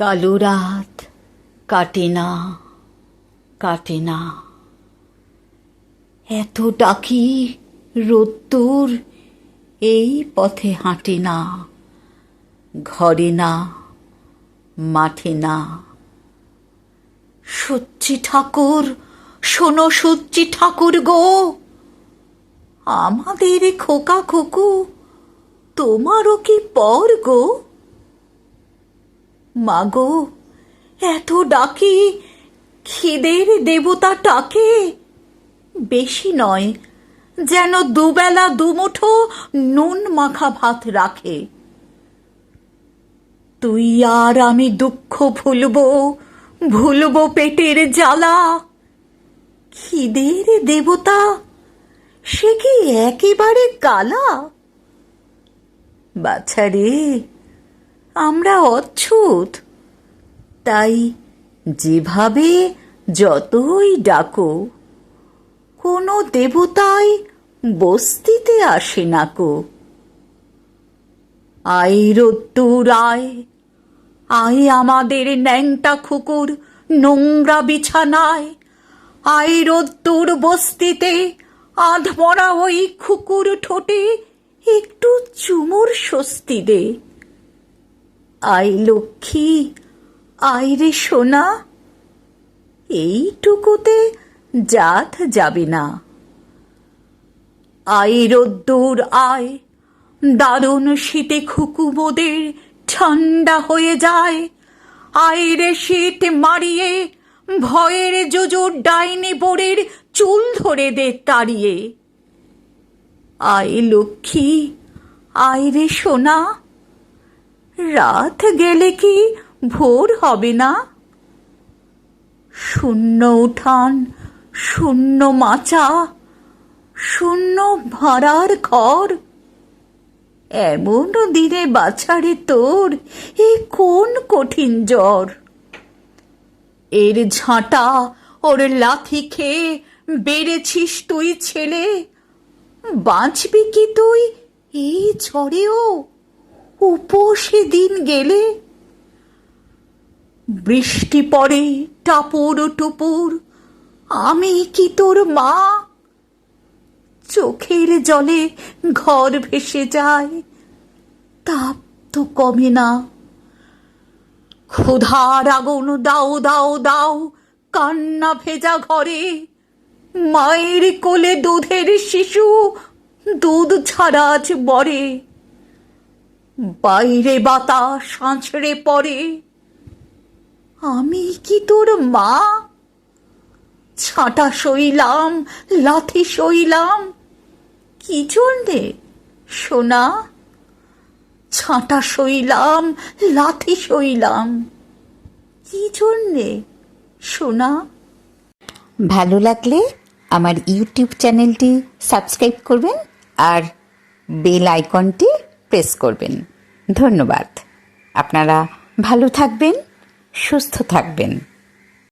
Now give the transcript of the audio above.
কালো রাত, কাটে না কাটে না। এত ডাকি রোদ্দুর, এই পথে হাঁটে না, ঘরে না, মাঠে না। সচ্চি ঠাকুর, শোনো সচ্চি ঠাকুর গো, আমাদের খোকা খোকু, তোমারও কি পর গো? মাগো এত ডাকি খিদের দেবতা টাকে বেশি নয়, যেন দুবেলা দুমুঠো নুন মাখা ভাত রাখে। তুই আর আমি দুঃখ ভুলবো ভুলবো পেটের জ্বালা। খিদের দেবতা, সে কি একেবারে কালা? বাছারে আমরা অচ্ছুত তাই যেভাবে যতই ডাকো, কোনো দেবতাই বস্তিতে আসে না কো। আই রোদ্দুর আয় আয় আমাদের ন্যাংটা খুকুর, নোংরা বিছানায়। আই রোদ্দুর বস্তিতে, আধমরা ওই খুকুর ঠোঁটে একটু চুমুর স্বস্তি দে। আই লক্ষ্মী আয় রে সোনা, এইটুকুতে জাত যাবে না। আয় রোদ্দুর, আয়, দারুণ শীতে খুকু মোদের ঠান্ডা হয়ে যায়। আয় রে শীত মারিয়ে, ভয়ের জোজোর ডাইনি বোরের চুল ধরে দে তাড়িয়ে। আয় লক্ষ্মী আয় রে সোনা রাত গেলে কি ভোর হবে না? শূন্য উঠান, শূন্য মাচা, শূন্য ভাড়ার ঘর। এমন দিনে বাছারে তোর এ কোন কঠিন জ্বর? এর ঝাঁটা ওর লাথি খেয়ে বেড়েছিস তুই ছেলে। বাঁচবি কি তুই এই ঝড়েও? উপসে দিন গেলে বৃষ্টি পড়ে টাপুর টুপুর, আমি কি তোর মা? চোখের জলে ঘর ভেসে যায়, তাপ তো কমে না। ক্ষুধার আগুন দাও দাও দাও, কান্না ভেজা ঘরে, মায়ের কোলে দুধের শিশু, দুধ ছাড়া আজ বরে বাইরে বাতাস সাঁচড়ে পড়ে। আমি কি তোর মা? ছাঁটা সইলাম, লাথি সইলাম। কি জন্যে, সোনা? ছাঁটা সইলাম, লাথি সইলাম। কি জন্যে, সোনা? ভালো লাগলে আমার ইউটিউব চ্যানেলটি সাবস্ক্রাইব করবেন আর বেল আইকনটি প্রেস করবেন। ধন্যবাদ। আপনারা ভালো থাকবেন সুস্থ থাকবেন।